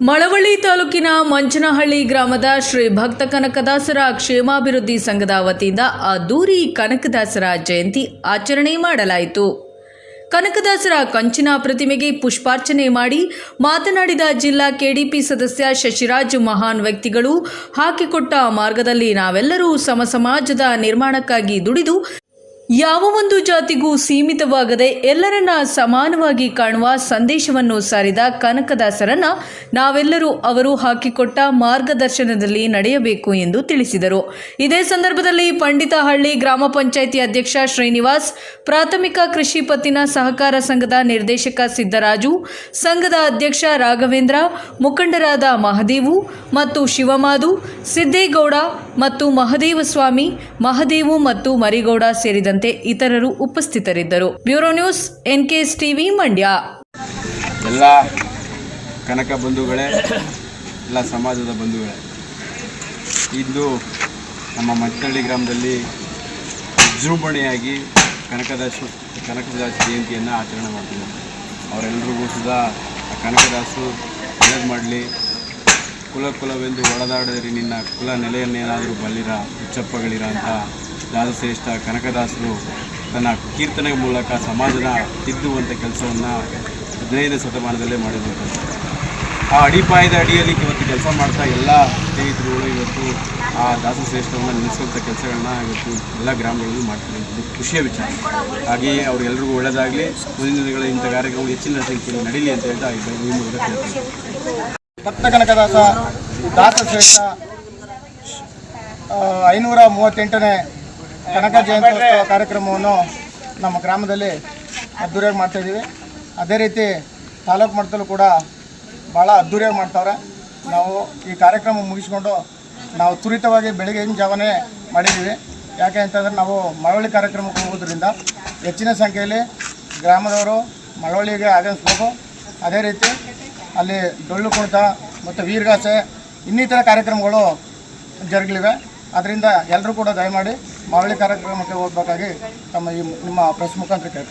ಮಳವಳ್ಳಿ ತಾಲೂಕಿನ ಮಂಚನಹಳ್ಳಿ ಗ್ರಾಮದ ಶ್ರೀ ಭಕ್ತ ಕನಕದಾಸರ ಕ್ಷೇಮಾಭಿವೃದ್ಧಿ ಸಂಘದ ವತಿಯಿಂದ ಅದ್ದೂರಿ ಕನಕದಾಸರ ಜಯಂತಿ ಆಚರಣೆ ಮಾಡಲಾಯಿತು. ಕನಕದಾಸರ ಕಂಚಿನ ಪ್ರತಿಮೆಗೆ ಪುಷ್ಪಾರ್ಚನೆ ಮಾಡಿ ಮಾತನಾಡಿದ ಜಿಲ್ಲಾ ಕೆಡಿಪಿ ಸದಸ್ಯ ಶಶಿರಾಜ್ ಮಹಾನ್ ವ್ಯಕ್ತಿಗಳು, ಹಾಕಿಕೊಟ್ಟ ಮಾರ್ಗದಲ್ಲಿ ನಾವೆಲ್ಲರೂ ಸಮಸಮಾಜದ ನಿರ್ಮಾಣಕ್ಕಾಗಿ ದುಡಿದು ಯಾವ ಒಂದು ಜಾತಿಗೂ ಸೀಮಿತವಾಗದೆ ಎಲ್ಲರನ್ನ ಸಮಾನವಾಗಿ ಕಾಣುವ ಸಂದೇಶವನ್ನು ಸಾರಿದ ಕನಕದಾಸರನ್ನ ನಾವೆಲ್ಲರೂ ಅವರು ಹಾಕಿಕೊಟ್ಟ ಮಾರ್ಗದರ್ಶನದಲ್ಲಿ ನಡೆಯಬೇಕು ಎಂದು ತಿಳಿಸಿದರು. ಇದೇ ಸಂದರ್ಭದಲ್ಲಿ ಪಂಡಿತಹಳ್ಳಿ ಗ್ರಾಮ ಪಂಚಾಯಿತಿ ಅಧ್ಯಕ್ಷ ಶ್ರೀನಿವಾಸ್, ಪ್ರಾಥಮಿಕ ಕೃಷಿ ಪತ್ತಿನ ಸಹಕಾರ ಸಂಘದ ನಿರ್ದೇಶಕ ಸಿದ್ದರಾಜು, ಸಂಘದ ಅಧ್ಯಕ್ಷ ರಾಘವೇಂದ್ರ, ಮುಖಂಡರಾದ ಮಹದೇವು ಮತ್ತು ಶಿವಮಾದು, ಸಿದ್ದೇಗೌಡ ಮತ್ತು ಮಹದೇವ ಸ್ವಾಮಿ ಮಹದೇವು ಮತ್ತು ಮರಿಗೌಡ ಸೇರಿದಂತೆ ಇತರರು ಉಪಸ್ಥಿತರಿದ್ದರು. Bureau news, NKS TV, Mandya. ಎಲ್ಲ ಕನಕ ಬಂಧುಗಳೇ, ಎಲ್ಲ ಸಮಾಜದ ಬಂಧುಗಳೇ, ಇಂದು ನಮ್ಮ ಮಟ್ಟಳ್ಳಿ ಗ್ರಾಮದಲ್ಲಿ ವಿಜೃಂಭಣೆಯಾಗಿ ಕನಕದಾಸ ಕನಕದಾಸ ಜಯಂತಿಯನ್ನು ಆಚರಣೆ ಮಾಡ್ತಿದ್ದಾರೆ ಅವರೆಲ್ಲರಿಗೂ ಸುಧಾ ಕನಕದಾಸು ಒಳ್ಳೇದು ಮಾಡಲಿ, ಕುಲ ಕುಲವೆಂದು ಒಳದಾಡಿದರೆ ನಿನ್ನ ಕುಲ ನೆಲೆಯನ್ನೇನಾದರೂ ಬಲ್ಲಿರ, ಹುಚ್ಚಪ್ಪಗಳಿರ ಅಂತ ದಾಸಶ್ರೇಷ್ಠ ಕನಕದಾಸರು ತನ್ನ ಕೀರ್ತನೆ ಮೂಲಕ ಸಮಾಜದ ತಿದ್ದುವಂಥ ಕೆಲಸವನ್ನು ಹದಿನೈದನೇ ಶತಮಾನದಲ್ಲೇ ಮಾಡಿರುವಂಥದ್ದು. ಆ ಅಡಿಪಾಯದ ಅಡಿಯಲ್ಲಿ ಇವತ್ತು ಕೆಲಸ ಮಾಡ್ತಾ ಎಲ್ಲ ಸ್ನೇಹಿತರುಗಳು ಇವತ್ತು ಆ ದಾಸಶ್ರೇಷ್ಠವನ್ನು ನಿಲ್ಲಿಸುವಂಥ ಕೆಲಸಗಳನ್ನ ಇವತ್ತು ಎಲ್ಲ ಗ್ರಾಮಗಳಲ್ಲೂ ಮಾಡ್ತಾರೆ. ಇದು ಖುಷಿಯ ವಿಚಾರ. ಹಾಗೆಯೇ ಅವರೆಲ್ಲರಿಗೂ ಒಳ್ಳೆಯದಾಗಲಿ ಮುಂದಿನ ದಿನಗಳ ಇಂಥ ಕಾರ್ಯಕ್ರಮ ಹೆಚ್ಚಿನ ಸಂಖ್ಯೆಯಲ್ಲಿ ನಡೀಲಿ ಅಂತ ಹೇಳ್ತಾ ಈ ಮೂಲಕ ಭಕ್ತ ಕನಕದಾಸ, ದಾಸಶ್ರೇಷ್ಠ ಐನೂರ ಮೂವತ್ತೆಂಟನೇ ಕನಕ ಜಯಂತ್ಯೋತ್ಸವ ಕಾರ್ಯಕ್ರಮವನ್ನು ನಮ್ಮ ಗ್ರಾಮದಲ್ಲಿ ಅದ್ದೂರಿಯಾಗಿ ಮಾಡ್ತಾಯಿದ್ದೀವಿ ಅದೇ ರೀತಿ ತಾಲೂಕು ಮಟ್ಟದಲ್ಲೂ ಕೂಡ ಭಾಳ ಅದ್ದೂರಿಯಾಗಿ ಮಾಡ್ತಾವ್ರೆ. ನಾವು ಈ ಕಾರ್ಯಕ್ರಮ ಮುಗಿಸ್ಕೊಂಡು ನಾವು ತ್ವರಿತವಾಗಿ ಬೆಳಗಿನ ಜಾವನೇ ಮಾಡಿದ್ದೀವಿ. ಯಾಕೆ ಅಂತಂದರೆ ನಾವು ಮಳವಳ್ಳಿ ಕಾರ್ಯಕ್ರಮಕ್ಕೆ ಹೋಗೋದ್ರಿಂದ ಹೆಚ್ಚಿನ ಸಂಖ್ಯೆಯಲ್ಲಿ ಗ್ರಾಮದವರು ಮಳವಳ್ಳಿಗೆ ಆಗಮಿಸ್ಬೇಕು. ಅದೇ ರೀತಿ ಅಲ್ಲಿ ಡೊಳ್ಳು ಕುಣಿತ ಮತ್ತು ವೀರಗಾಸೆ ಇನ್ನಿತರ ಕಾರ್ಯಕ್ರಮಗಳು ಜರುಗಲಿವೆ. ಅದರಿಂದ ಎಲ್ಲರೂ ಕೂಡ ದಯಮಾಡಿ ಮಾವಳಿ ಕಾರ್ಯಕ್ರಮಕ್ಕೆ ಹೋಗಬೇಕಾಗಿ ತಮ್ಮ ಈ ನಿಮ್ಮ ಪ್ರೆಸ್ ಮುಖಾಂತರ ಕೇಳ್ತಾರೆ.